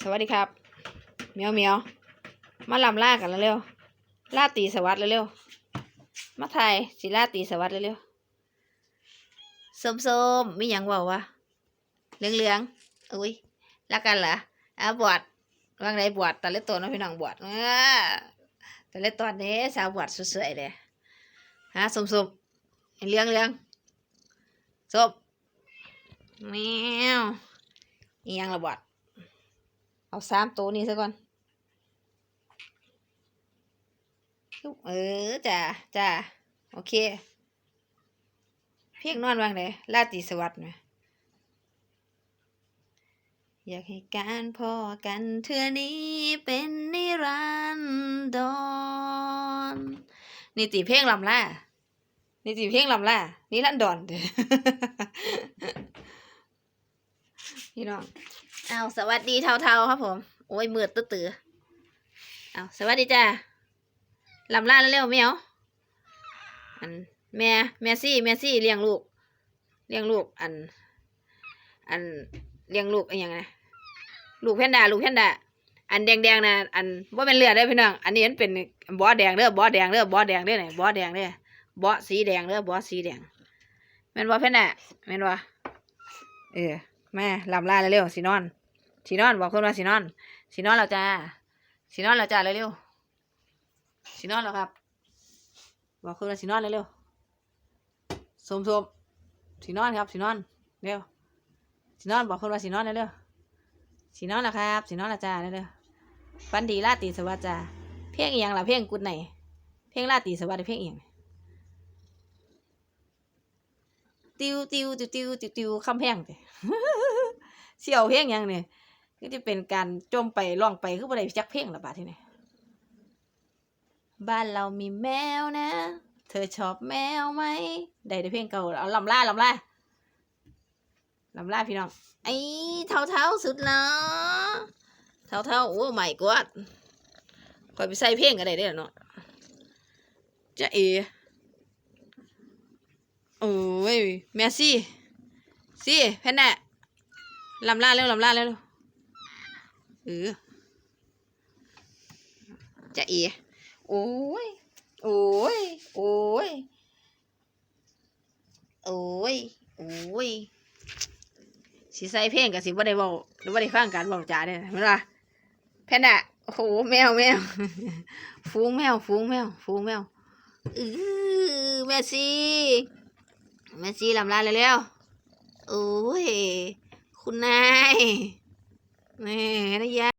สวัสดีครับเมียวเมียวมาลำล่ากันเร็วๆล่าตีสวัสดิ์เร็วๆมาไทยสิล่าตีสวัสดิ์เร็วๆส้มๆมีหยังเบาวะเหลืองๆอุ้ยรักกันเหรออะบวชว่างไรบวชตอนเล็กตัวน้องพี่น้องบวชอ่าตอนเล็กตอนนี้สาวบวชสวยๆเลยฮะส้มๆเหลืองเหลืองๆส้มแมวอีหยังระบวช เอาสามตัวนี้ซะก่อน เออจ้าจ้าโอเค เพียงนอนวางเลยลาตีสวัสดิ์ไหมอยากให้การพอกันเทือนี้เป็นนิรันดรนี่ตีเพลงลำล่านี่ตีเพลงลำล่านี่รันดอนเด้อพี่น้อง เอาสวัสดีเทาๆครับผม โอ้ยมืดตื้อเอาสวัสดีจ้าลำล่าเร็วๆเมียวอันแม่แม่ซี่แม่ซี่เลี้ยงลูกเลี้ยงลูกอัน อันเลี้ยงลูกอะไรอย่างไงลูกแพนด้าลูกแพนด้าอันแดงๆนะอันว่าเป็นเลือดเด้พี่น้องอันนี้มันเป็นบอสแดงเด้อบอสแดงเด้อบอสแดงเด้อไหนบอสแดงเด้อบอสสีแดงเด้อบอสสีแดงแม่นบอแพนด้าแม่นบอเออแม่ลำลาเร็วๆสินอน สินอนบอกคนว่าสินอนสินอนแล้วจ้าสินอนแล้วจ้าเร็วๆสินอนแล้วครับ บอกคนว่าสินอนเร็วๆสมสมสินอนครับสินอนเร็วสินอนบอกคนว่าสินอนเร็วๆสินอนแล้วครับสินอนแล้วจ้าเร็วๆฟันดีราตีสวัสดิ์จ้าเพลงเอียังล่ะเพลงกุดไหนเพลงราตีสวัสดิ์เพลงเอียงติวติวติวติวติวติวคำแพงเด้เสี่ยวเพลงยังเนี่ย ก็จะเป็นการจมไปล่องไปคือบ่ได้จักเพลงละบาดที่นี้บ้านเรามีแมวนะ เธอชอบแมวไหมได้แต่เพลงเก่าเอาลำล่าลำล่าลำล่าพี่น้องไอ้เท้าเท้าๆสุดละเท้าเท้าโอ้ไม่กวดคอยไปใส่เพลงก็ได้เด้อเนาะจะเอโอ้ยแมซี่ซี่แพนน่ลำล่าเร็วลำล่าเร็ว เออจะเอโอ้ย โอ้ย โอ้ย โอ้ย โอ้ย สิใส่เพลงกับสิบ่ได้เว้าหรือบ่ได้ฟังการเว้าจาเด้อแม่นว่าแพนด้าโอ้โหแมวแมว ฟูงแมว ฟูงแมว ฟูงแมวอือแม่ซีแม่ซีลำลาเร็วโอ้ย คุณนาย แหม่นะยะ